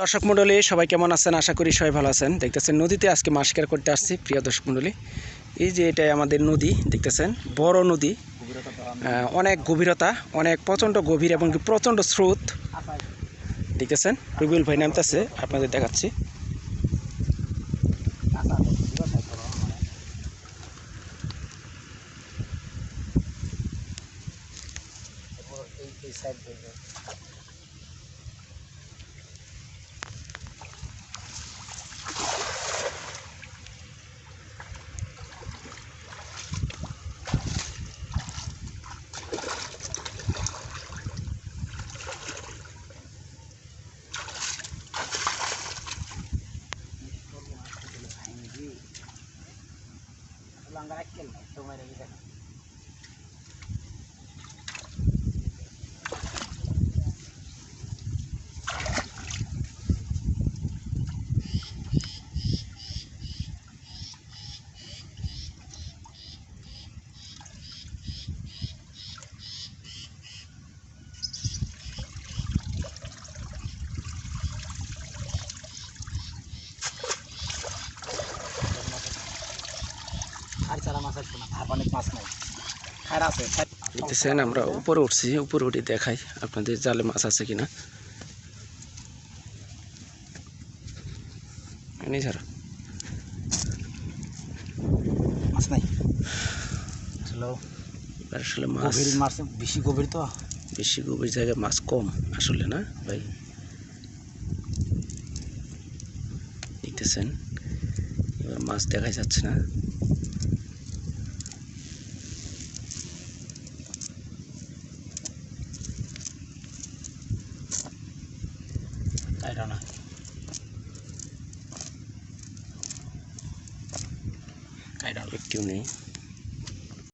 দর্শক মণ্ডলী, সবাই কেমন আছেন? আশা করি সবাই ভালো আছেন। দেখতেছেন নদীতে আজকে মাছ করতে আসছি, প্রিয় দর্শক মণ্ডলী। এই যে এটাই আমাদের নদী, দেখতেছেন? বড় নদী। অনেক গভীরতা, অনেক প্রচণ্ড গভীর এবং প্রচণ্ড স্রোত। দেখতেছেন? রুবিউল ভাই নামতেছে, আপনাদের দেখাচ্ছি। langar aquel, tomar el আর চারা মাছ আসবে না আর অনেক মাছ নাই। আর আছে দেখতেছেন আমরা উপরে উঠছি উপরে উঠে দেখাই আপনাদের জালে মাছ আছে কিনা। এনে ছাড়া। মাছ নাই। আসলে আসলে মাছ মাছ বেশি গভীর তো। বেশি গভীর জায়গায় মাছ কম আসলে না ভাই? দেখতেছেন এবার মাছ দেখাই যাচ্ছে না। তাইটা না একটিও নেই